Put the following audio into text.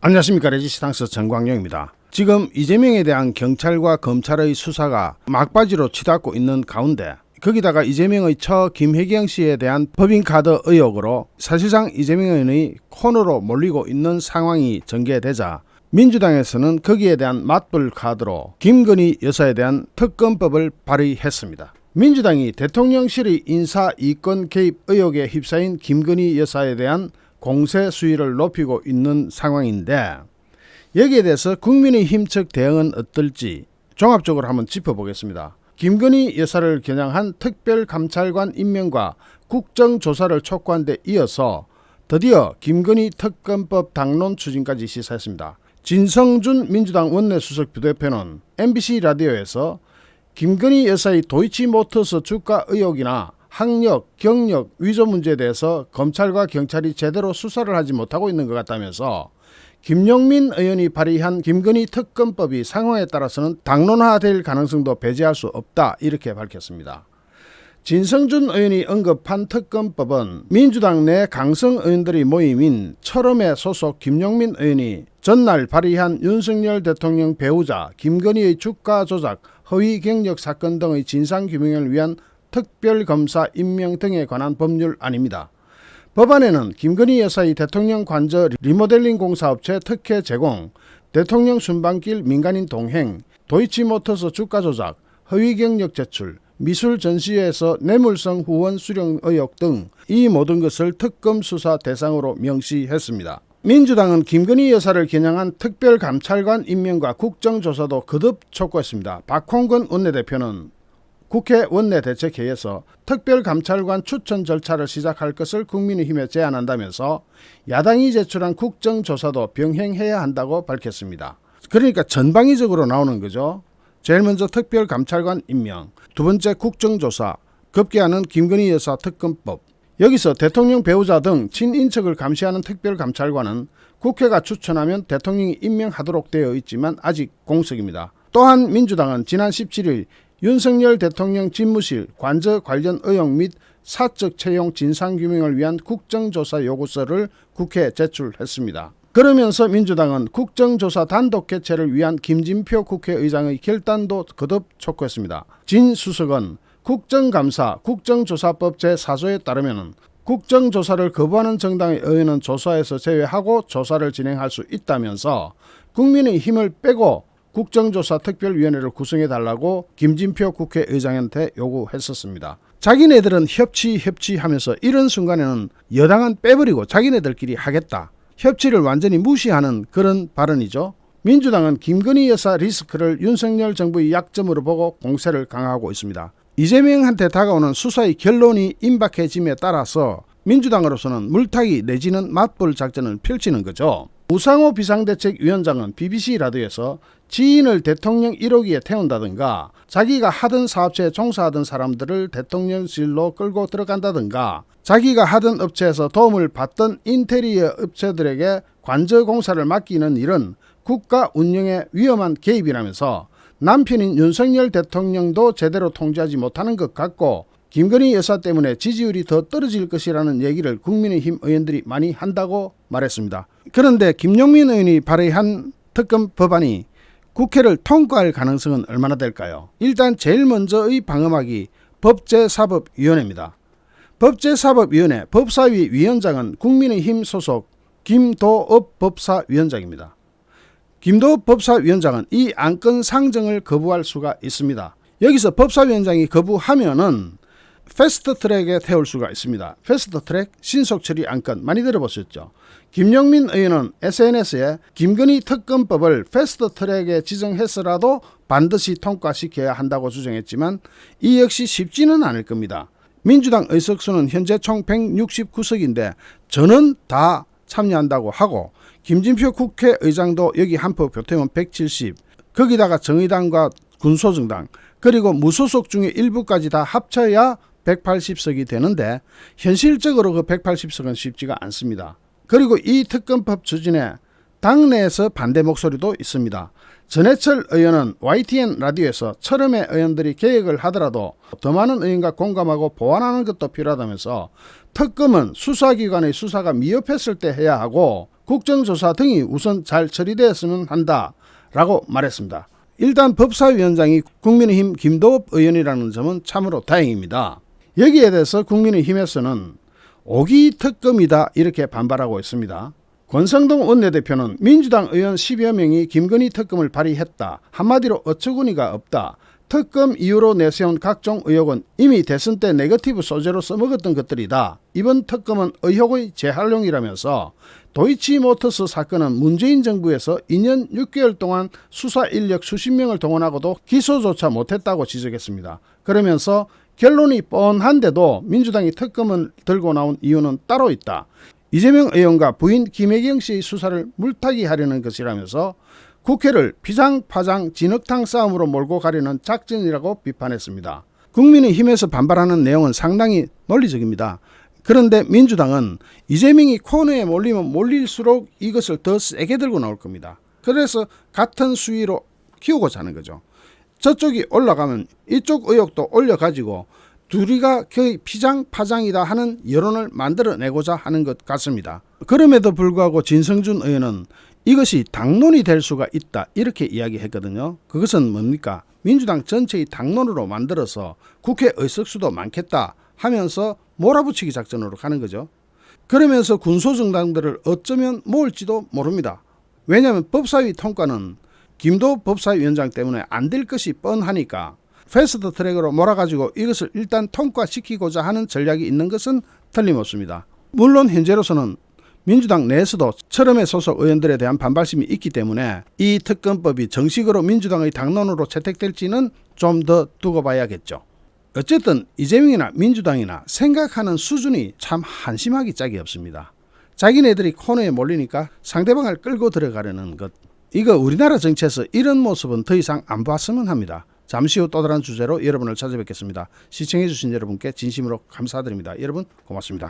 안녕하십니까 레지스탕스 정광용입니다. 지금 이재명에 대한 경찰과 검찰의 수사가 막바지로 치닫고 있는 가운데 거기다가 이재명의 처 김혜경 씨에 대한 법인카드 의혹으로 사실상 이재명 의원의 코너로 몰리고 있는 상황이 전개되자 민주당에서는 거기에 대한 맞불 카드로 김건희 여사에 대한 특검법을 발의했습니다. 민주당이 대통령실의 인사 이권 개입 의혹에 휩싸인 김건희 여사에 대한 공세 수위를 높이고 있는 상황인데 여기에 대해서 국민의힘 측 대응은 어떨지 종합적으로 한번 짚어보겠습니다. 김건희 여사를 겨냥한 특별감찰관 임명과 국정조사를 촉구한 데 이어서 드디어 김건희 특검법 당론 추진까지 시사했습니다. 진성준 민주당 원내수석 부대표는 MBC 라디오에서 김건희 여사의 도이치모터스 주가 의혹이나 학력, 경력, 위조 문제에 대해서 검찰과 경찰이 제대로 수사를 하지 못하고 있는 것 같다면서 김용민 의원이 발의한 김건희 특검법이 상황에 따라서는 당론화될 가능성도 배제할 수 없다 이렇게 밝혔습니다. 진성준 의원이 언급한 특검법은 민주당 내 강성 의원들의 모임인 철험의 소속 김용민 의원이 전날 발의한 윤석열 대통령 배우자 김건희의 주가 조작, 허위 경력 사건 등의 진상 규명을 위한 특별검사 임명 등에 관한 법률안입니다. 법안에는 김건희 여사의 대통령 관저 리모델링 공사업체 특혜 제공, 대통령 순방길 민간인 동행, 도이치모터스 주가 조작, 허위 경력 제출, 미술 전시회에서 뇌물성 후원 수령 의혹 등 이 모든 것을 특검 수사 대상으로 명시했습니다. 민주당은 김건희 여사를 겨냥한 특별감찰관 임명과 국정조사도 거듭 촉구했습니다. 박홍근 원내대표는 국회 원내대책회의에서 특별감찰관 추천 절차를 시작할 것을 국민의힘에 제안한다면서 야당이 제출한 국정조사도 병행해야 한다고 밝혔습니다. 그러니까 전방위적으로 나오는 거죠. 제일 먼저 특별감찰관 임명, 두 번째 국정조사, 급기야는 김건희 여사 특검법. 여기서 대통령 배우자 등 친인척을 감시하는 특별감찰관은 국회가 추천하면 대통령이 임명하도록 되어 있지만 아직 공석입니다. 또한 민주당은 지난 17일 윤석열 대통령 집무실 관저 관련 의혹 및 사적 채용 진상규명을 위한 국정조사 요구서를 국회에 제출했습니다. 그러면서 민주당은 국정조사 단독 개최를 위한 김진표 국회의장의 결단도 거듭 촉구했습니다. 진 수석은 국정감사 국정조사법 제4조에 따르면 국정조사를 거부하는 정당의 의원은 조사에서 제외하고 조사를 진행할 수 있다면서 국민의 힘을 빼고 국정조사 특별위원회를 구성해 달라고 김진표 국회의장한테 요구했었습니다. 자기네들은 협치 협치 하면서 이런 순간에는 여당은 빼버리고 자기네들끼리 하겠다. 협치를 완전히 무시하는 그런 발언이죠. 민주당은 김건희 여사 리스크를 윤석열 정부의 약점으로 보고 공세를 강화하고 있습니다. 이재명한테 다가오는 수사의 결론이 임박해짐에 따라서 민주당으로서는 물타기 내지는 맞불 작전을 펼치는 거죠. 우상호 비상대책위원장은 BBC 라디오에서 지인을 대통령 1호기에 태운다든가 자기가 하던 사업체에 종사하던 사람들을 대통령실로 끌고 들어간다든가 자기가 하던 업체에서 도움을 받던 인테리어 업체들에게 관저 공사를 맡기는 일은 국가 운영에 위험한 개입이라면서 남편인 윤석열 대통령도 제대로 통제하지 못하는 것 같고 김건희 여사 때문에 지지율이 더 떨어질 것이라는 얘기를 국민의힘 의원들이 많이 한다고 말했습니다. 그런데 김용민 의원이 발의한 특검 법안이 국회를 통과할 가능성은 얼마나 될까요? 일단 제일 먼저의 방어막이 법제사법위원회입니다. 법제사법위원회 법사위 위원장은 국민의힘 소속 김도업 법사위원장입니다. 김도업 법사위원장은 이 안건 상정을 거부할 수가 있습니다. 여기서 법사위원장이 거부하면은 패스트 트랙에 태울 수가 있습니다. 패스트 트랙 신속 처리 안건 많이 들어보셨죠? 김영민 의원은 SNS에 김건희 특검법을 패스트 트랙에 지정해서라도 반드시 통과시켜야 한다고 주장했지만 이 역시 쉽지는 않을 겁니다. 민주당 의석수는 현재 총 169석인데 저는 다 참여한다고 하고 김진표 국회의장도 여기 한표 표태면 170 거기다가 정의당과 군소정당 그리고 무소속 중에 일부까지 다 합쳐야 180석이 되는데 현실적으로 그 180석은 쉽지가 않습니다. 그리고 이 특검법 추진에 당내에서 반대 목소리도 있습니다. 전해철 의원은 YTN 라디오에서 철음의 의원들이 개혁을 하더라도 더 많은 의원과 공감하고 보완하는 것도 필요하다면서 특검은 수사기관의 수사가 미흡했을 때 해야 하고 국정조사 등이 우선 잘 처리되었으면 한다 라고 말했습니다. 일단 법사위원장이 국민의힘 김도읍 의원이라는 점은 참으로 다행입니다. 여기에 대해서 국민의힘에서는 오기 특검이다 이렇게 반발하고 있습니다. 권성동 원내대표는 민주당 의원 10여 명이 김건희 특검을 발의했다. 한마디로 어처구니가 없다. 특검 이후로 내세운 각종 의혹은 이미 대선 때 네거티브 소재로 써먹었던 것들이다. 이번 특검은 의혹의 재활용이라면서 도이치모터스 사건은 문재인 정부에서 2년 6개월 동안 수사 인력 수십 명을 동원하고도 기소조차 못했다고 지적했습니다. 그러면서 결론이 뻔한데도 민주당이 특검을 들고 나온 이유는 따로 있다. 이재명 의원과 부인 김혜경 씨의 수사를 물타기 하려는 것이라면서 국회를 피장파장 진흙탕 싸움으로 몰고 가려는 작전이라고 비판했습니다. 국민의힘에서 반발하는 내용은 상당히 논리적입니다. 그런데 민주당은 이재명이 코너에 몰리면 몰릴수록 이것을 더 세게 들고 나올 겁니다. 그래서 같은 수위로 키우고자 하는 거죠. 저쪽이 올라가면 이쪽 의혹도 올려가지고 둘이가 거의 피장파장이다 하는 여론을 만들어내고자 하는 것 같습니다. 그럼에도 불구하고 진성준 의원은 이것이 당론이 될 수가 있다 이렇게 이야기했거든요. 그것은 뭡니까? 민주당 전체의 당론으로 만들어서 국회 의석수도 많겠다 하면서 몰아붙이기 작전으로 가는 거죠. 그러면서 군소정당들을 어쩌면 모을지도 모릅니다. 왜냐하면 법사위 통과는 김도 법사위원장 때문에 안 될 것이 뻔하니까 패스트 트랙으로 몰아가지고 이것을 일단 통과시키고자 하는 전략이 있는 것은 틀림없습니다. 물론 현재로서는 민주당 내에서도 철험의 소속 의원들에 대한 반발심이 있기 때문에 이 특검법이 정식으로 민주당의 당론으로 채택될지는 좀 더 두고 봐야겠죠. 어쨌든 이재명이나 민주당이나 생각하는 수준이 참 한심하기 짝이 없습니다. 자기네들이 코너에 몰리니까 상대방을 끌고 들어가려는 것. 이거 우리나라 정치에서 이런 모습은 더 이상 안 봤으면 합니다. 잠시 후 또 다른 주제로 여러분을 찾아뵙겠습니다. 시청해주신 여러분께 진심으로 감사드립니다. 여러분 고맙습니다.